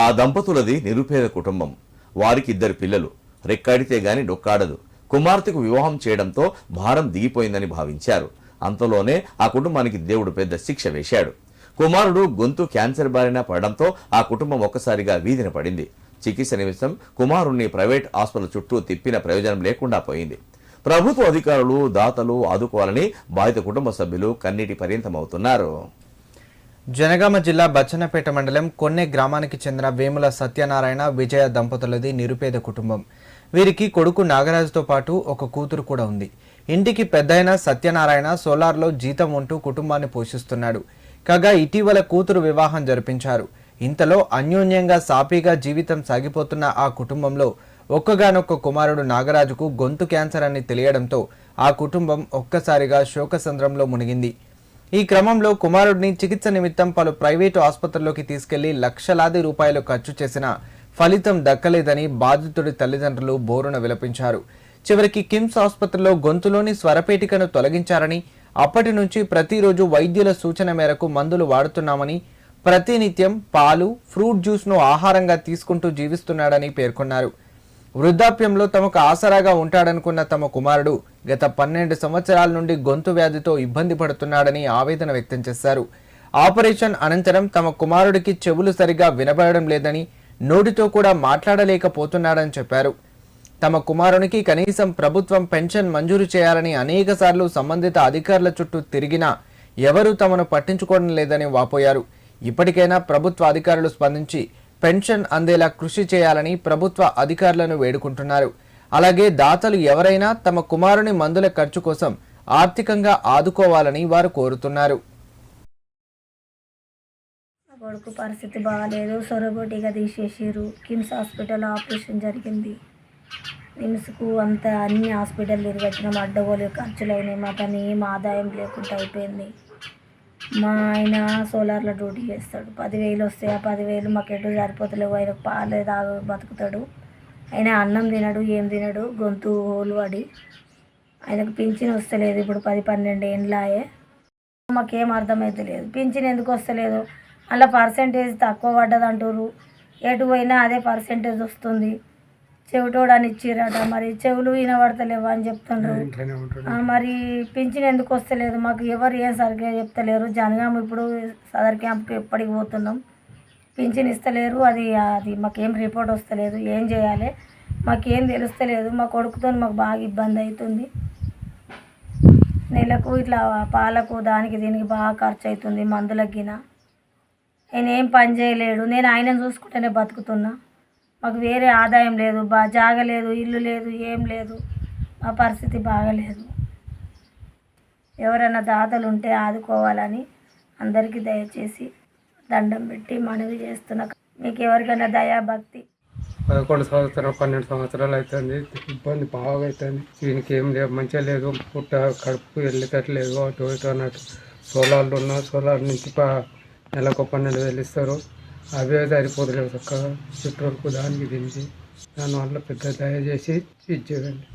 ఆ దంపతులది నిరుపేద కుటుంబం. వారికి ఇద్దరు పిల్లలు. రెక్కాడితే గాని డొక్కాడదు. కుమార్తెకు వివాహం చేయడంతో భారం దిగిపోయిందని భావించారు. అంతలోనే ఆ కుటుంబానికి దేవుడు పెద్ద శిక్ష వేశాడు. కుమారుడు గొంతు క్యాన్సర్ బారిన పడడంతో ఆ కుటుంబం ఒక్కసారిగా వీధిన పడింది. చికిత్స నిమిత్తం కుమారుణ్ణి ప్రైవేట్ హాస్పిటల్ చుట్టూ తిప్పిన ప్రయోజనం లేకుండా పోయింది. ప్రభుత్వ అధికారులు దాతలు ఆదుకోవాలని బాధిత కుటుంబ సభ్యులు కన్నీటి పర్యంతమవుతున్నారు జనగామ జిల్లా బచ్చన్నపేట మండలం కొన్నె గ్రామానికి చెందిన వేముల సత్యనారాయణ విజయ దంపతులది నిరుపేద కుటుంబం. వీరికి కొడుకు నాగరాజుతో పాటు ఒక కూతురు కూడా ఉంది. ఇంటికి పెద్దయిన సత్యనారాయణ సోలార్లో జీతం ఉంటూ కుటుంబాన్ని పోషిస్తున్నాడు. కాగా ఇటీవల కూతురు వివాహం జరిపించారు. ఇంతలో అన్యోన్యంగా సాపీగా జీవితం సాగిపోతున్న ఆ కుటుంబంలో ఒక్కగానొక్క కుమారుడు నాగరాజుకు గొంతు క్యాన్సర్ అని తెలియడంతో ఆ కుటుంబం ఒక్కసారిగా శోకసంద్రంలో మునిగింది. ఈ క్రమంలో కుమారుడిని చికిత్స నిమిత్తం పలు ప్రైవేటు ఆసుపత్రుల్లోకి తీసుకెళ్ళి లక్షలాది రూపాయలు ఖర్చు చేసినా ఫలితం దక్కలేదని బాధితుడి తల్లిదండ్రులు బోరున విలపించారు. చివరికి కిమ్స్ ఆసుపత్రిలో గొంతులోని స్వరపేటికను తొలగించారని అప్పటి నుంచి ప్రతిరోజు వైద్యుల సూచన మేరకు మందులు వాడుతున్నామని ప్రతినిత్యం పాలు ఫ్రూట్ జ్యూస్ను ఆహారంగా తీసుకుంటూ జీవిస్తున్నాడని పేర్కొన్నారు. వృద్ధాప్యంలో తమకు ఆసరాగా ఉంటాడనుకున్న తమ కుమారుడు గత పన్నెండు సంవత్సరాల నుండి గొంతు వ్యాధితో ఇబ్బంది పడుతున్నాడని ఆవేదన వ్యక్తం చేశారు. ఆపరేషన్ అనంతరం తమ కుమారుడికి చెవులు సరిగా వినబడడం లేదని నోటితో కూడా మాట్లాడలేకపోతున్నాడని చెప్పారు. తమ కుమారునికి కనీసం ప్రభుత్వం పెన్షన్ మంజూరు చేయాలని అనేకసార్లు సంబంధిత అధికారుల చుట్టూ తిరిగినా ఎవరూ తమను పట్టించుకోవడం లేదని వాపోయారు. ఇప్పటికైనా ప్రభుత్వ అధికారులు స్పందించి పెన్షన్ అందేలా కృషి చేయాలని ప్రభుత్వ అధికారులను వేడుకుంటున్నారు. అలాగే దాతలు ఎవరైనా తమ కుమారుని మందుల ఖర్చు కోసం ఆర్థికంగా ఆదుకోవాలని వారు కోరుతున్నారు. కొడుకు పరిస్థితి బాగాలేదు. సొరబోటిగా తీసేసారు కిమ్స్ హాస్పిటల్ ఆపరేషన్ జరిగింది. నిమ్స్కు అంత అన్ని హాస్పిటల్ తిరిగొచ్చినాం అడ్డగోలు ఖర్చులైనాయి. అయినాయి మాకు ఏం ఆదాయం లేకుండా అయిపోయింది. మా ఆయన సోలార్లో డ్యూటీ చేస్తాడు. పదివేలు వస్తాయి ఆ పదివేలు మాకు ఎటు సరిపోతలేవు. ఆయన పాలే తాగు బతుకుతాడు. ఆయన అన్నం తినడు ఏం తినడు గొంతు హోలు పడి ఆయనకు పింఛన్ వస్తలేదు ఇప్పుడు పది పన్నెండు ఏండ్లాయే మాకేం అర్థమవుతలేదు పింఛన్ ఎందుకు వస్తలేదు? అలా పర్సంటేజ్ తక్కువ పడ్డది అంటారు ఎటు పోయినా అదే పర్సంటేజ్ వస్తుంది. చెవిటోడని ఇచ్చిరట మరి చెవులు వినబడతలేవు అని చెప్తుండ్రు. మరి పింఛన్ ఎందుకు వస్తలేదు? మాకు ఎవరు ఏం సరిగ్గా చెప్తలేరు. జనగాం ఇప్పుడు సదర్ క్యాంప్కి ఎప్పటికి పోతున్నాం. పింఛన్ ఇస్తలేరు. అది అది మాకేం రిపోర్ట్ వస్తలేదు. ఏం చేయాలి? మాకేం తెలుస్తలేదు. మా కొడుకుతో మాకు బాగా ఇబ్బంది అవుతుంది నెలకు ఇట్లా పాలకు దానికి దీనికి బాగా ఖర్చు అవుతుంది మందులకి గిన. ఆయన ఏం పని చేయలేడు. నేను ఆయనను చూసుకుంటేనే బతుకుతున్నా. మాకు వేరే ఆదాయం లేదు బా జాగ లేదు ఇల్లు లేదు ఏం లేదు. మా పరిస్థితి బాగలేదు. ఎవరైనా దాతలు ఉంటే ఆదుకోవాలని అందరికీ దయచేసి దండం పెట్టి మనవి చేస్తున్నా మీకు ఎవరికైనా దయా భక్తి పదకొండు సంవత్సరాలు పన్నెండు సంవత్సరాలు అవుతుంది ఇబ్బంది బాగా అవుతుంది దీనికి ఏం లేదు మంచిగా లేదు. పుట్ట కడుపు వెళ్ళేటట్లేదు అటు ఇటు అన్నట్టు. సోలార్లు ఉన్నా సోలార్ నుంచి నెలకు పన్నెండు వేలు ఇస్తారు. అవే సరిపోతలేవు చక్కగా పెట్రోల్కు దానికి దీనికి. దానివల్ల పెద్ద దయచేసి ఇది చేయండి